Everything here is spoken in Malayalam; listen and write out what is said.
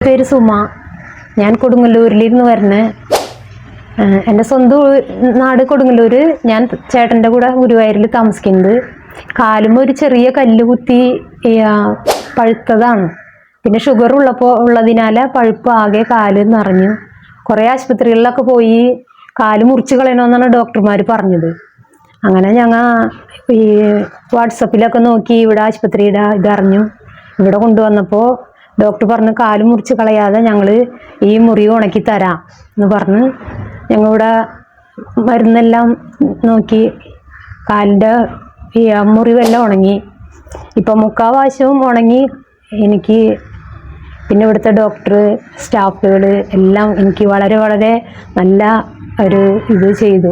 പേര് സുമ. ഞാൻ കൊടുങ്ങല്ലൂരിലിരുന്ന് ഏഹ് എന്റെ സ്വന്തം നാട് കൊടുങ്ങല്ലൂർ ഞാൻ ചേട്ടന്റെ കൂടെ ഗുരുവായൂരിൽ താമസിക്കുന്നത്. കാലും ഒരു ചെറിയ കല്ല് കുത്തി പഴുത്തതാണ്. പിന്നെ ഷുഗർ ഉള്ളപ്പോൾ ഉള്ളതിനാൽ പഴുപ്പ് ആകെ കാൽ നിറഞ്ഞു. കുറേ ആശുപത്രികളിലൊക്കെ പോയി കാൽ മുറിച്ച് കളയണമെന്നാണ് ഡോക്ടർമാർ പറഞ്ഞത്. അങ്ങനെ ഞങ്ങൾ ഈ വാട്സപ്പിലൊക്കെ നോക്കി ഇവിടെ ആശുപത്രിയുടെ ഇതറിഞ്ഞു. ഇവിടെ കൊണ്ടുവന്നപ്പോൾ ഡോക്ടർ പറഞ്ഞു കാൽ മുറിച്ച് കളയാതെ ഞങ്ങൾ ഈ മുറി ഉണക്കി തരാം എന്ന് പറഞ്ഞ് ഞങ്ങളിവിടെ മരുന്നെല്ലാം നോക്കി കാലിന്റെ ഈ മുറി മുറിവെല്ലാം ഉണങ്ങി. ഇപ്പം മുക്കാൽ വശവും ഉണങ്ങി എനിക്ക് പിന്നെ ഇവിടുത്തെ ഡോക്ടർ സ്റ്റാഫുകൾ എല്ലാം എനിക്ക് വളരെ വളരെ നല്ല ഒരു ഇത് ചെയ്തു.